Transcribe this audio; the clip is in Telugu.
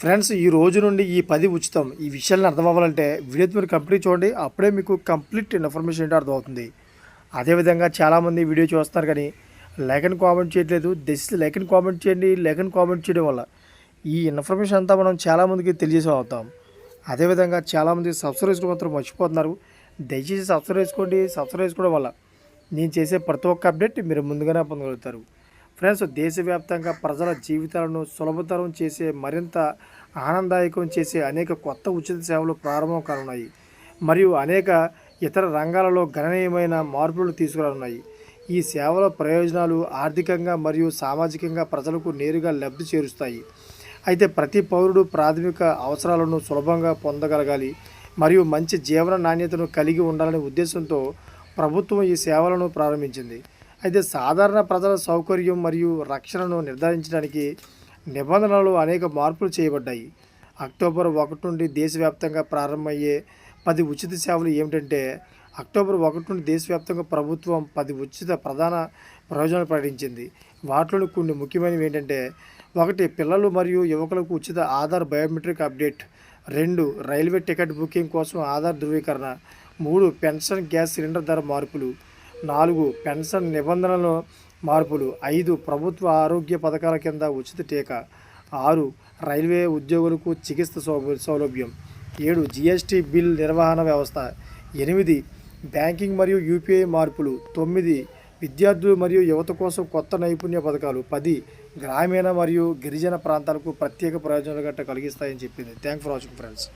ఫ్రెండ్స్ ఈ రోజు నుండి ఈ పది ఉచితం. ఈ విషయాలను అర్థం అవ్వాలంటే వీడియో మీరు కంప్లీట్ చూడండి అప్పుడే మీకు కంప్లీట్ ఇన్ఫర్మేషన్ ఏంటో అర్థమవుతుంది. అదేవిధంగా చాలామంది వీడియో చూస్తున్నారు కానీ లైక్ అండ్ కామెంట్ చేయట్లేదు. దయచేసి లైక్ అండ్ కామెంట్ చేయండి లైక్ అండ్ కామెంట్ చేయడం వల్ల ఈ ఇన్ఫర్మేషన్ అంతా మనం చాలామందికి తెలియజేసే అవుతాం. అదేవిధంగా చాలామంది సబ్స్క్రైబ్ చేసుకోవడం మాత్రం మర్చిపోతున్నారు. దయచేసి సబ్స్క్రైబ్ చేసుకోండి. సబ్స్క్రైబ్ చేసుకోవడం వల్ల నేను చేసే ప్రతి ఒక్క అప్డేట్ మీరు ముందుగానే పొందగలుగుతారు. ఫ్రెండ్స్ దేశవ్యాప్తంగా ప్రజల జీవితాలను సులభతరం చేసే మరింత ఆనందదాయకం చేసే అనేక కొత్త ఉచిత సేవలు ప్రారంభం కానున్నాయి. మరియు అనేక ఇతర రంగాలలో గణనీయమైన మార్పులు తీసుకురానున్నాయి. ఈ సేవల ప్రయోజనాలు ఆర్థికంగా మరియు సామాజికంగా ప్రజలకు నేరుగా లబ్ధి చేరుస్తాయి. అయితే ప్రతి పౌరుడు ప్రాథమిక అవసరాలను సులభంగా పొందగలగాలి. మరియు మంచి జీవన నాణ్యతను కలిగి ఉండాలనే ఉద్దేశంతో ప్రభుత్వం ఈ సేవలను ప్రారంభించింది. అయితే సాధారణ ప్రజల సౌకర్యం మరియు రక్షణను నిర్ధారించడానికి నిబంధనలు అనేక మార్పులు చేయబడ్డాయి. అక్టోబర్ ఒకటి నుండి దేశవ్యాప్తంగా ప్రారంభమయ్యే పది ఉచిత సేవలు ఏమిటంటే అక్టోబర్ ఒకటి నుండి దేశవ్యాప్తంగా ప్రభుత్వం పది ఉచిత ప్రధాన ప్రయోజనాలు ప్రకటించింది. వాటిలో కొన్ని ముఖ్యమైనవి ఏంటంటే ఒకటి పిల్లలు మరియు యువకులకు ఉచిత ఆధార్ బయోమెట్రిక్ అప్డేట్ రెండు రైల్వే టికెట్ బుకింగ్ కోసం ఆధార్ ధృవీకరణ మూడు పెన్షన్ గ్యాస్ సిలిండర్ ధర మార్పులు నాలుగు పెన్షన్ నిబంధనలు మార్పులు ఐదు ప్రభుత్వ ఆరోగ్య పథకాల కింద ఉచిత టీకా ఆరు రైల్వే ఉద్యోగులకు చికిత్స సౌ- సౌలభ్యం ఏడు జిఎస్టీ బిల్ నిర్వహణ వ్యవస్థ ఎనిమిది బ్యాంకింగ్ మరియు యూపీఐ మార్పులు తొమ్మిది విద్యార్థులు మరియు యువత కోసం కొత్త నైపుణ్య పథకాలు పది గ్రామీణ మరియు గిరిజన ప్రాంతాలకు ప్రత్యేక ప్రయోజనాలు గట్ట కలిగిస్తాయని చెప్పింది. Thank for watching friends